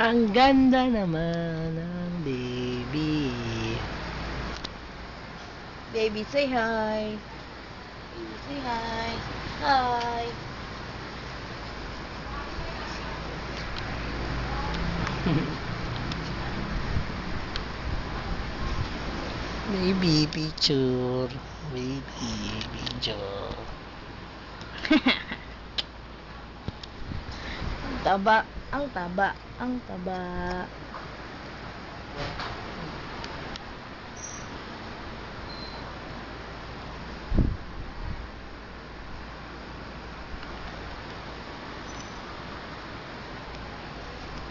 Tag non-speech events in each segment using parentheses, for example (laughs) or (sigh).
Ang ganda naman ng baby. Baby, say hi. Baby, say hi. Hi. (laughs) Baby picture. Baby picture. (laughs) Taba. Ang taba. Ang taba.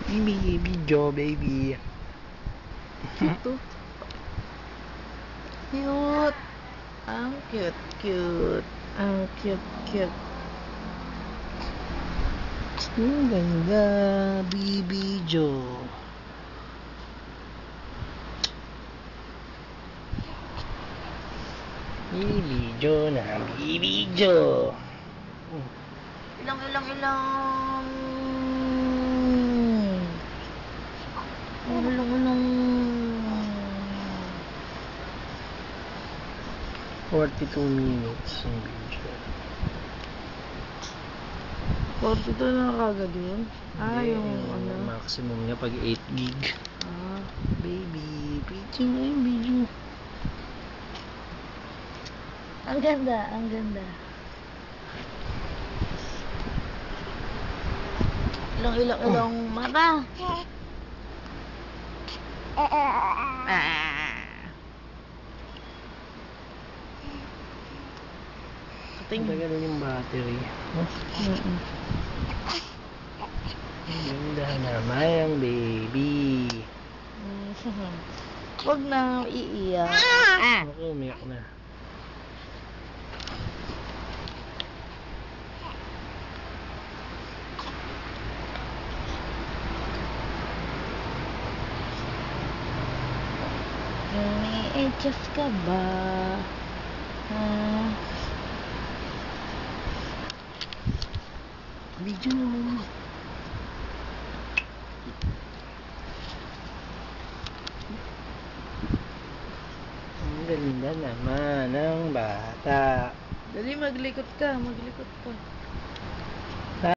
Baby video, baby. Ito. Cute. Ang cute, cute. Ang cute, cute. Ang ganda, baby Joe. Baby Joe na, baby Joe. Ilang, ilang, ilang. Ilang, ilang. 42 minutes yung video. 42 na kagad yun? Ah, Hindi, yung ano? Maximum niya pag 8 gig. Ah, Baby, video na yung video. ang ganda, ang ganda. Ilang, ilang, ilang mata. Ah. Ang tagal yung battery. Oh, Mm-mm. ganda naman ang baby. (laughs) Huwag na iiyak. Ako, umiyak na. Umi-adjust ka ba? Ah, Video naman. Ang ganda naman ng bata. dali maglikot ka, maglikot ka.